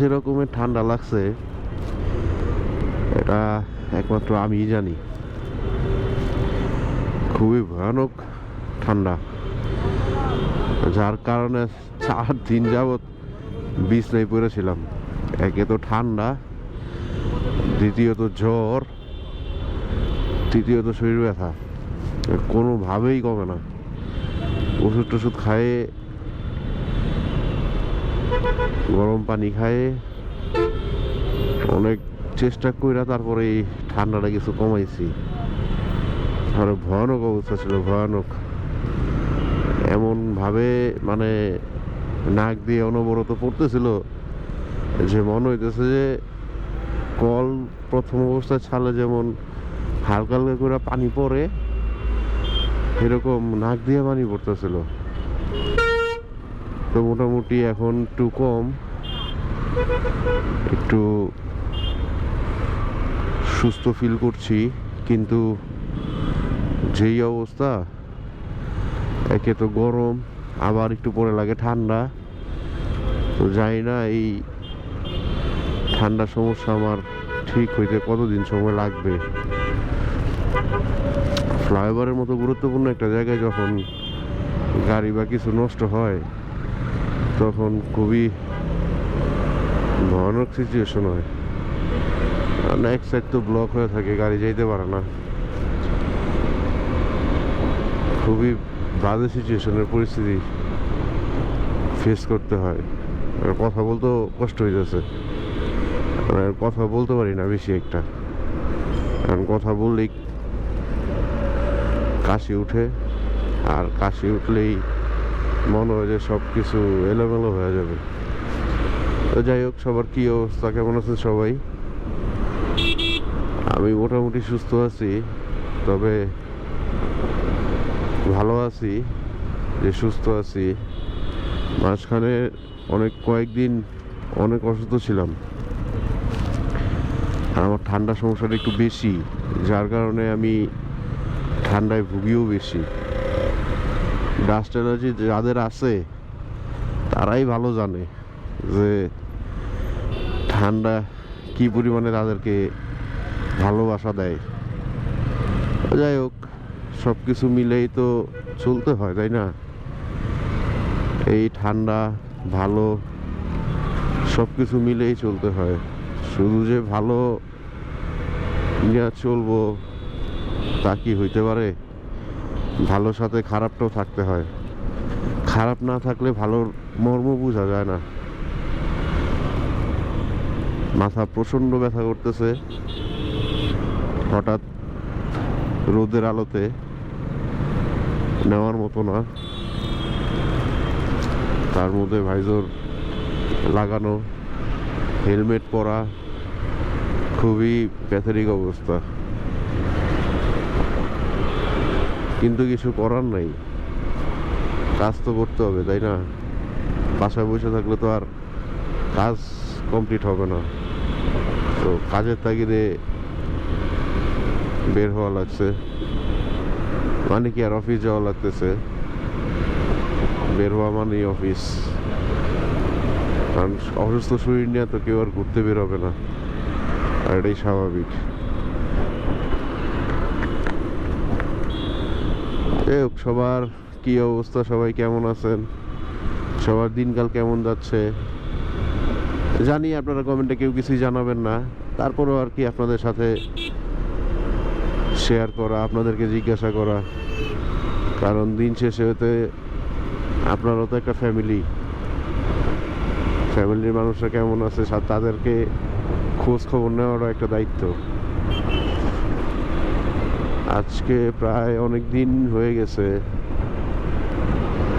বাজে রকমের ঠান্ডা লাগছে, এটা একমাত্র আমিই জানি। খুবই ভয়ানক ঠান্ডা। যার কারণে চার দিন যাবৎ বিছনায় পড়েছিলাম। একে তো ঠান্ডা, দ্বিতীয়ত জ্বর, তৃতীয়ত শরীর ব্যথা কোনোভাবেই কমে না। ওষুধ টষুধ খায়ে গরম পানি খায়ে অনেক চেষ্টা কইরা তারপরে এই ঠান্ডাটা কিছু কমাইছি। আর ভয়ানক অবস্থা ছিল, ভয়ানক। এমন ভাবে মানে নাক দিয়ে অনবরত পড়তেছিল যে মনে হইতেছে যে কল প্রথম অবস্থায় ছালে যেমন হালকা হালকা করে পানি পড়ে, এরকম নাক দিয়ে পানি পড়তেছিল। তো মোটামুটি এখন একটু কম, একটু সুস্থ ফিল করছি, কিন্তু যেই অবস্থা, একে তো গরম, আবার একটু পরে লাগে ঠান্ডা। তো জানি না এই ঠান্ডা সমস্যা আমার ঠিক হইতে কতদিন সময় লাগবে। ফ্লাইওভারের মতো গুরুত্বপূর্ণ একটা জায়গায় যখন গাড়ি বা কিছু নষ্ট হয় তখন খুবই ভয়ানক সিচুয়েশন হয়। আর এক সাইড তো ব্লক হয়ে থাকে, গাড়ি যাইতে পারে না। খুবই বাজে সিচুয়েশনের পরিস্থিতি ফেস করতে হয়। আর কথা বলতেও কষ্ট হয়ে যাচ্ছে আর কথা বলতে পারি না বেশি একটা। কারণ কথা বললেই কাশি উঠে, আর কাশি উঠলেই মনে হয় যে সব কিছু এলোমেলো হয়ে যাবে। তো যাই হোক, সবার কী অবস্থা? কেমন আছেন সবাই? আমি মোটামুটি সুস্থ আছি, তবে ভালো আছি, যে সুস্থ আছি। মাঝখানে অনেক কয়েকদিন অনেক অসুস্থ ছিলাম। আর আমার ঠান্ডা সমস্যাটা একটু বেশি, যার কারণে আমি ঠান্ডায় ভুগিও বেশি। ডাস্ট অ্যালার্জি যাদের আছে, তারাই ভালো জানে যে ঠান্ডা কি পরিমাণে তাদেরকে ভালোবাসা দেয়। যাই হোক সব কিছু মিলেই তো চলতে হয়, তাই না? এই ঠান্ডা, ভালো সব কিছু মিলেই চলতে হয়। শুধু যে ভালো নিয়ে চলবো, তা কি হইতে পারে? ভালোর সাথে খারাপটাও থাকতে হয়। খারাপ না থাকলে ভালোর মর্ম বোঝা যায় না। মাথা প্রচণ্ড ব্যথা করতেছে। হঠাৎ রোদের আলোতে নেওয়ার মতো না। তার মধ্যে ভাইজোর লাগানো, হেলমেট পরা, খুবই প্যাথেরিক অবস্থা। কিন্তু কিছু করার নাই। কাজ তো করতে হবে, তাই না? বাসায় বসে থাকলে তো আর কাজ কমপ্লিট হবে না। তো কাজের তাগিদে বের হওয়া লাগছে। মানে কি আর অফিস যাওয়া লাগতেছে? বের হওয়া মানেই অফিস কারণ অসুস্থ শরীর নিয়ে তো কেউ আর ঘুরতে বের হবে না। আর এটাই স্বাভাবিক। যাই হোক সবার কি অবস্থা? সবাই কেমন আছেন? সবার দিনকাল কেমন যাচ্ছে? জানি আপনারা কমেন্টে কেউ কিছুই জানাবেন না। তারপরেও আর কি আপনাদের সাথে শেয়ার করা, আপনাদেরকে জিজ্ঞাসা করা। কারণ দিন শেষে হতে আপনারও তো একটা ফ্যামিলি ফ্যামিলির মানুষরা কেমন আছে? তাদেরকে খোঁজ খবর নেওয়ারও একটা দায়িত্ব। আজকে প্রায় অনেক দিন হয়ে গেছে।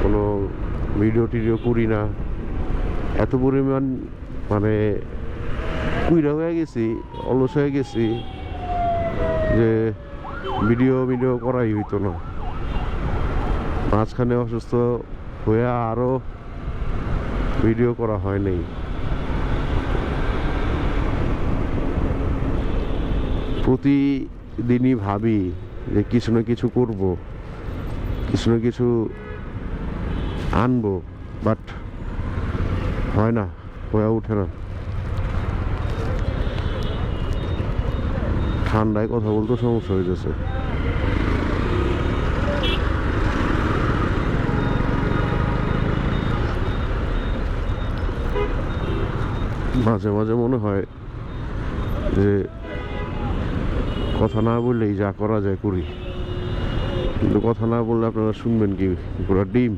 কোনো ভিডিও টিডিও করি না। এত পরিমাণ মানে কুইরা হয়ে গেছি, অলস হয়ে গেছি যে ভিডিও ভিডিও করাই হইতো না। মাঝখানে অসুস্থ হয়ে আরও ভিডিও করা হয় নাই। প্রতিদিনই ভাবি যে কিছু না কিছু করব, কিছু না কিছু আনব বাট হয় না, হয়ে ওঠে না। ঠান্ডায় কথা বলতে সমস্যা হইতেছে। মাঝে মাঝে মনে হয় যে কথা না বললেই যা করা যায় করি। কিন্তু কথা না বললে আপনারা শুনবেন কি? পুরো ডিম।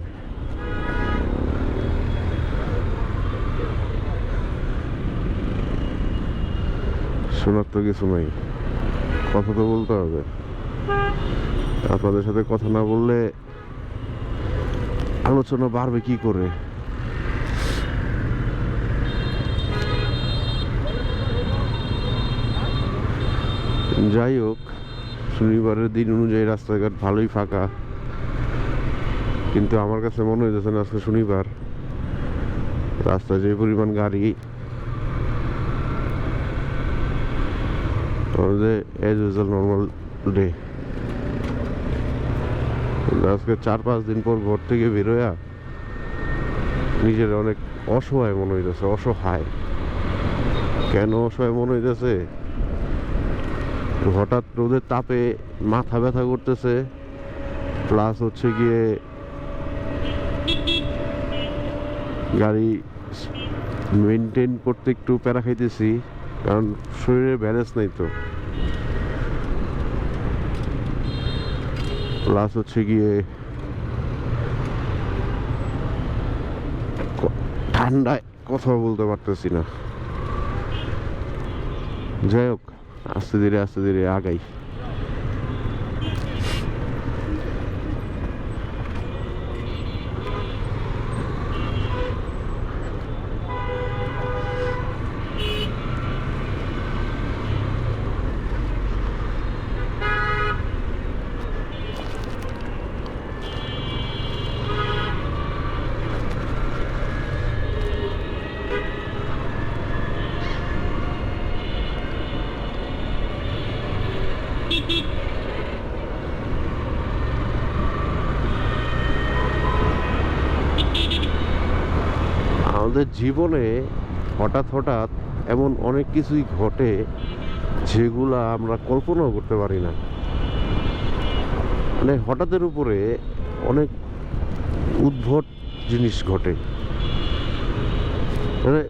শোনার তো কিছু নাই। কথা তো বলতে হবে। আপনাদের সাথে কথা না বললে আলোচনা বাড়বে কি করে? যাই হোক, শনিবারের দিন অনুযায়ী রাস্তাঘাট ভালোই ফাঁকা। কিন্তু আমার কাছে মনে হইতেছে না আজকে শনিবার। রাস্তায় যে পরিমাণ গাড়ি। এজ ইউজুয়াল নর্মাল ডে আজকে চার পাঁচ দিন পর ঘর থেকে বেরোয়া নিজের অনেক অসহায় মনে হইতেছে, অসহায়। কেন অসহায় মনে হইতেছে? হঠাৎ রোদের তাপে মাথা ব্যথা করতেছে। প্লাস হচ্ছে গিয়ে গাড়ি মেনটেন করতে একটু প্যারা খাইতেছি, কারণ শরীরে ব্যালেন্স নেই তো। প্লাস হচ্ছে গিয়ে ঠান্ডায় কথা বলতে পারতেছি না। যাই হোক। আস্তে ধীরে আস্তে ধীরে আগাই আমাদের জীবনে হঠাৎ হঠাৎ এমন অনেক কিছুই ঘটে যেগুলা আমরা কল্পনাও করতে পারি না। মানে হঠাৎের উপরে অনেক উদ্ভট জিনিস ঘটে। মানে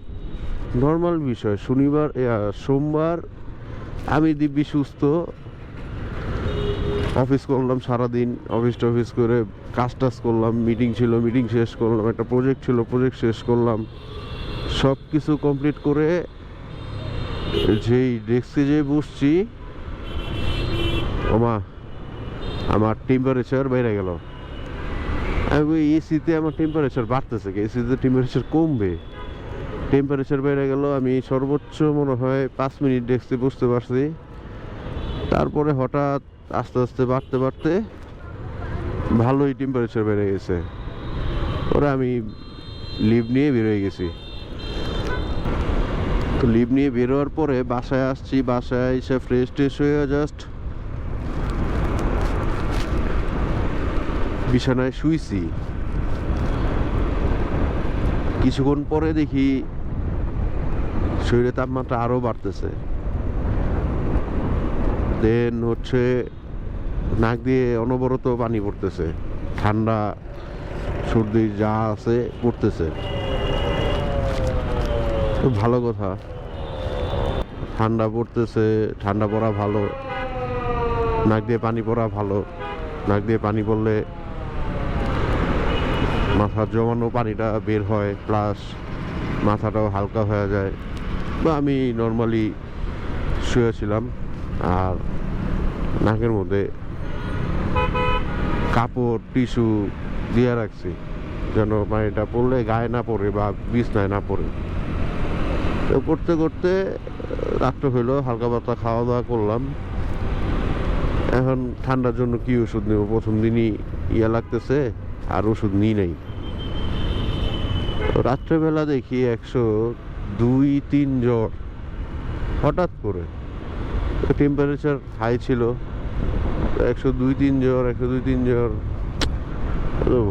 নর্মাল বিষয়, শনিবার সোমবার আমি দিব্যি সুস্থ অফিস করলাম সারাদিন, অফিস টফিস করে কাজ টাজ করলাম মিটিং ছিল মিটিং শেষ করলাম, একটা প্রজেক্ট ছিল প্রজেক্ট শেষ করলাম। সব কিছু কমপ্লিট করে যেই ডেস্কে যে বসছি, ওমা, আমার টেম্পারেচার বেড়ে গেল। আমি এসিতে আমার টেম্পারেচার বাড়তেছে এসিতে টেম্পারেচার কমবে? টেম্পারেচার বেড়ে গেল, আমি সর্বোচ্চ মনে হয় পাঁচ মিনিট ডেস্কে বসতে পারছি। তারপরে হঠাৎ আস্তে আস্তে বাড়তে বাড়তে ভালোই টেম্পারেচার বেড়ে গেছে। ওরা আমি লিভ নিয়ে বেরোয় গেছি। তো লিভ নিয়ে বেরোয়ার পরে বাসায় আসছি, বাসায় এসে ফ্রেশ ট্রেশ হয়ে জাস্ট বিছানায় শুইছি। কিছুক্ষণ পরে দেখি শরীরের তাপমাত্রা আরও বাড়তেছে। দেন হচ্ছে নাক দিয়ে অনবরত পানি পড়তেছে। ঠান্ডা, সর্দি যা আছে পড়তেছে। ভালো কথা। ঠান্ডা পড়তেছে, ঠান্ডা পড়া ভালো। নাক দিয়ে পানি পড়া ভালো। নাক দিয়ে পানি পড়লে মাথার জমানো পানিটা বের হয়, প্লাস মাথাটাও হালকা হয়ে যায়। বা আমি নর্মালি শুয়েছিলাম, আর নাকের মধ্যে কাপড়, টিস্যু দিয়ে রাখছি। যেন পানিটা পড়লে গায়ে না পড়ে বা বিছনায় না পড়ে। তো করতে করতে, রাত্র হইল, হালকা পাতলা খাওয়া দাওয়া করলাম। এখন ঠান্ডার জন্য কি ওষুধ নেব? প্রথম দিনই ইয়া লাগতেছে, আর ওষুধ নিই নাই। রাত্রেবেলা দেখি একশো দুই, তিন জ্বর। হঠাৎ করে। টেম্পারেচার হাই ছিল। একশো দুই তিন জ্বর একশো দুই তিন জ্বর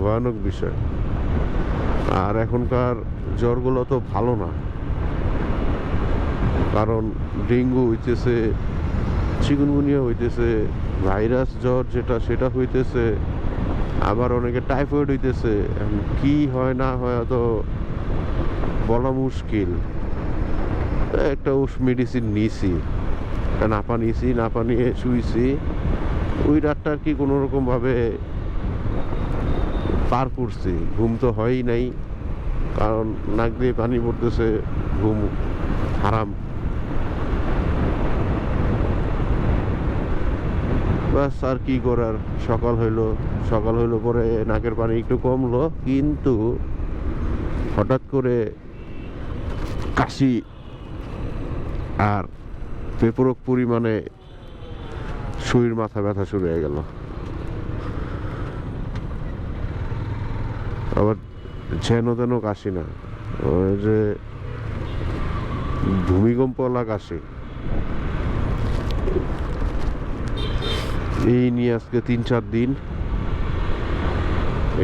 ভয়ানক বিষয়। আর এখনকার জ্বরগুলো তো ভালো না। কারণ ডেঙ্গু হইতেছে, চিকুনগুনিয়া হইতেছে, ভাইরাস জ্বর যেটা সেটা হইতেছে, আবার অনেকে টাইফয়েড হইতেছে। কি হয় না হয় তো বলা মুশকিল। একটা ওষ মেডিসিন একটা নাপা নিয়েছি নাপা নিয়ে শুইছি। ওই রাতটা আর কি কোনো রকমভাবে পার করছি? ঘুম তো হয়ই নাই, কারণ নাক দিয়ে পানি পড়তেছে, ঘুম হারাম। বাস আর কি করার? সকাল হইল সকাল হইল পরে নাকের পানি একটু কমলো, কিন্তু হঠাৎ করে কাশি আর বেপরক পরিমাণে শরীর মাথা ব্যথা শুরু হয়ে গেল। আবার যেন তেন কাশি না। ওই যে ভূমিকম্পলা কাশি। এই নিয়ে আজকে তিন চার দিন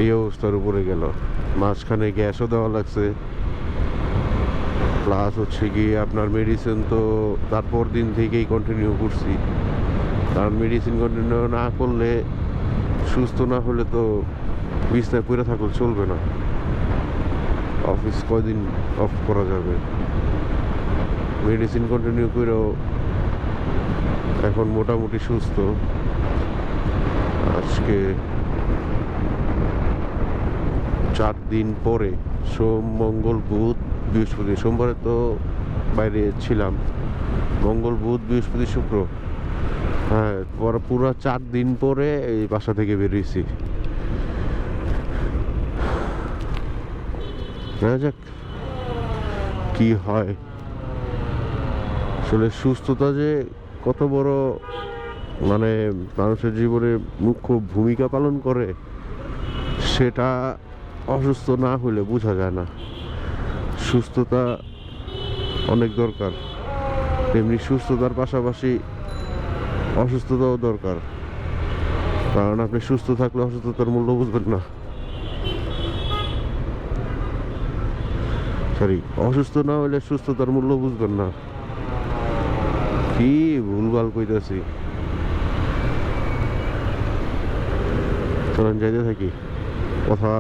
এই অবস্থার উপরে গেল। মাঝখানে গ্যাসও দেওয়া লাগছে। প্লাস হচ্ছে গিয়ে আপনার মেডিসিন তো তারপর দিন থেকেই কন্টিনিউ করছি। কারণ মেডিসিন কন্টিনিউ না করলে, সুস্থ না হলে তো বিছনায় পড়ে থাকলে চলবে না। অফিস কয়দিন অফ করা যাবে? মেডিসিন কন্টিনিউ করেও এখন মোটামুটি সুস্থ। আজকে চার দিন পরে সোম, মঙ্গল, বুধ, বৃহস্পতি, সোমবারে তো বাইরে ছিলাম। মঙ্গল, বুধ, বৃহস্পতি, শুক্র। হ্যাঁ পরে চার দিন পরে এই বাসা থেকে বেরিয়েছি। দেখা যাক, কি হয়? আসলে সুস্থতা যে কত বড় মানে মানুষের জীবনে মুখ্য ভূমিকা পালন করে, সেটা অসুস্থ না হলে বোঝা যায় না। সুস্থতা অনেক দরকার। তেমনি সুস্থতার পাশাপাশি অসুস্থতাও দরকার। কারণ আপনি সুস্থ থাকলে অসুস্থতার মূল্য বুঝবেন না। সরি অসুস্থ না হলে সুস্থতার মূল্য বুঝবেন না। কি ভুলভাল কইতাছি। চলেন, যাইতে থাকি। কথা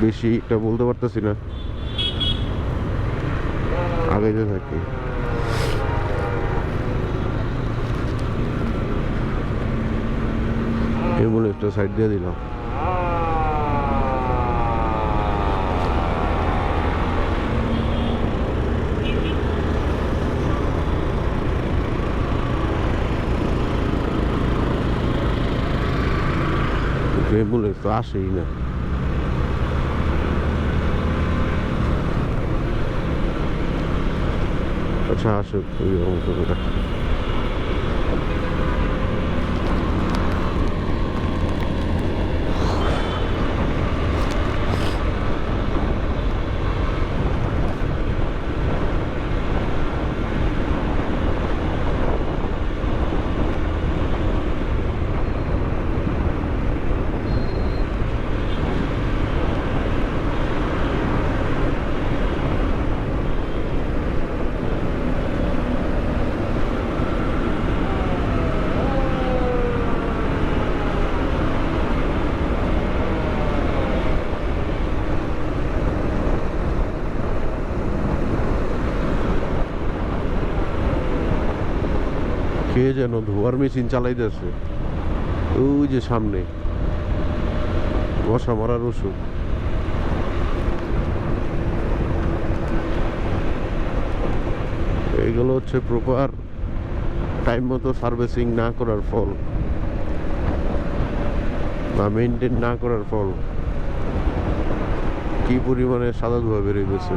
বেশি একটা বলতে পারতেছি না। আগাইতে থাকি। একটা সাইড দিয়ে দিলাম। অ্যাম্বুলেন্স তো আসেই না। আচ্ছা আসুক ওই অঙ্ক করে কে যেন ধোয়ার মেশিন চালাইতেছে। ওই যে সামনে। মশা মারার ওষুধ। এইগুলো হচ্ছে প্রপার টাইম মতো সার্ভিসিং না করার ফল। বা মেনটেন না করার ফল। কি পরিমাণে সাদা ধোয়া বেরিয়ে গেছে।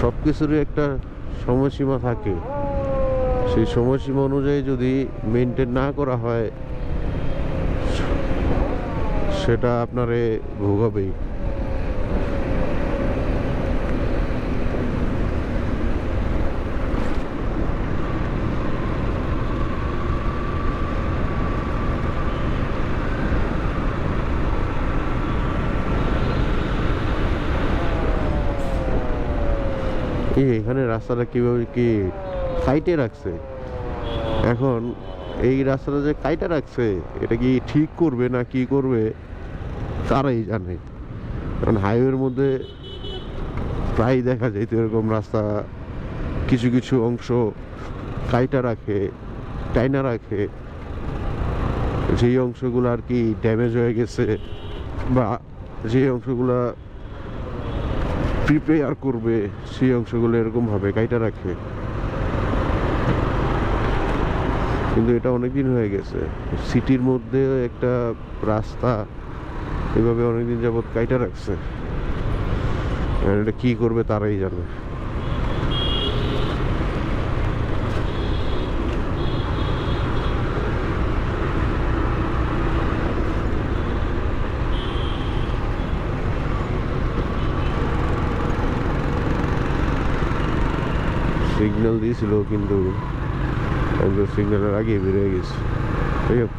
সব কিছুরই একটা সময়সীমা থাকে সেই সময়সীমা অনুযায়ী যদি মেনটেন না করা হয় সেটা আপনারে ভোগাবেই। কি এখানে রাস্তাটা কীভাবে কি কাইটে রাখছে? এখন এই রাস্তাটা যে কাইটা রাখছে, এটা কি ঠিক করবে না কি করবে, তারাই জানে। কারণ হাইওয়ের মধ্যে প্রায় দেখা যায় তো এরকম রাস্তা, কিছু কিছু অংশ কাইটা রাখে, টাইনা রাখে। যেই অংশগুলো আর কি ড্যামেজ হয়ে গেছে বা যে অংশগুলা প্রিপেয়ার করবে, সেই অংশগুলো এরকমভাবে কাইটা রাখে। কিন্তু এটা অনেক দিন হয়ে গেছে। সিটির মধ্যে একটা রাস্তা, এভাবে অনেকদিন যাবৎ কাইটা রাখছে। এটা কী করবে তারাই জানে। সিগন্যাল দিয়েছিল কিন্তু একদম সিগন্যালের আগে বেরিয়ে গেছে। যাই হোক।